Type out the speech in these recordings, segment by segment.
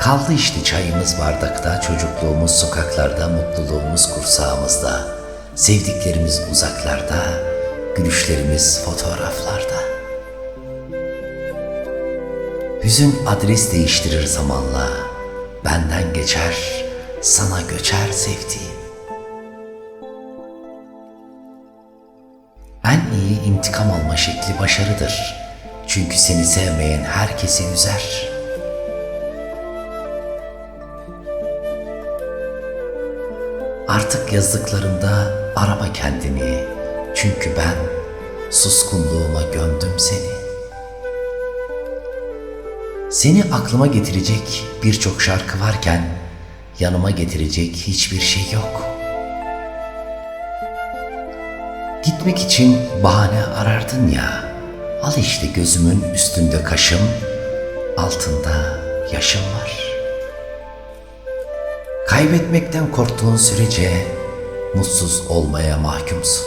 Kaldı işte çayımız bardakta, çocukluğumuz sokaklarda, mutluluğumuz kursağımızda, sevdiklerimiz uzaklarda, gülüşlerimiz fotoğraflarda. Hüzün adres değiştirir zamanla, benden geçer, sana göçer sevdiğim. En iyi intikam alma şekli başarıdır. Çünkü seni sevmeyen herkesi üzer. Artık yazdıklarımda arama kendini. Çünkü ben suskunluğuma gömdüm seni. Seni aklıma getirecek birçok şarkı varken yanıma getirecek hiçbir şey yok. Gitmek için bahane arardın ya. Al işte gözümün üstünde kaşım, altında yaşım var. Kaybetmekten korktuğun sürece mutsuz olmaya mahkumsun.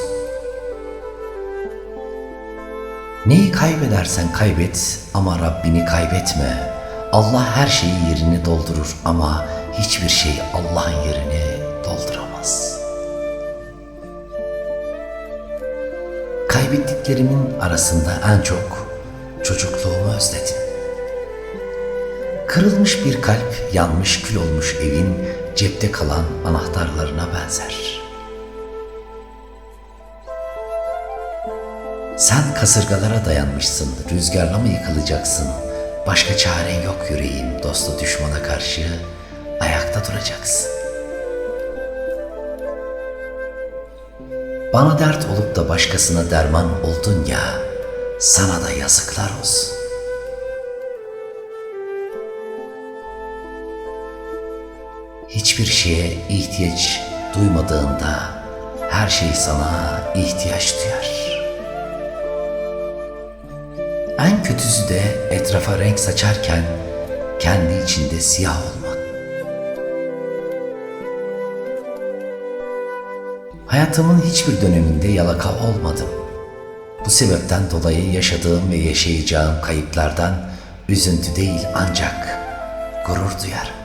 Neyi kaybedersen kaybet ama Rabbini kaybetme. Allah her şeyi yerini doldurur ama hiçbir şey Allah'ın yerini dolduramaz. Kaybettiklerimin arasında en çok çocukluğumu özledim. Kırılmış bir kalp, yanmış kül olmuş evin cepte kalan anahtarlarına benzer. Sen kasırgalara dayanmışsın, rüzgarla mı yıkılacaksın? Başka çaren yok yüreğim, dostu düşmana karşı ayakta duracaksın. Bana dert olup da başkasına derman oldun ya, sana da yazıklar olsun. Hiçbir şeye ihtiyaç duymadığında her şey sana ihtiyaç duyar. En kötüsü de etrafa renk saçarken kendi içinde siyah olmak. Hayatımın hiçbir döneminde yalaka olmadım. Bu sebepten dolayı yaşadığım ve yaşayacağım kayıplardan üzüntü değil ancak gurur duyarım.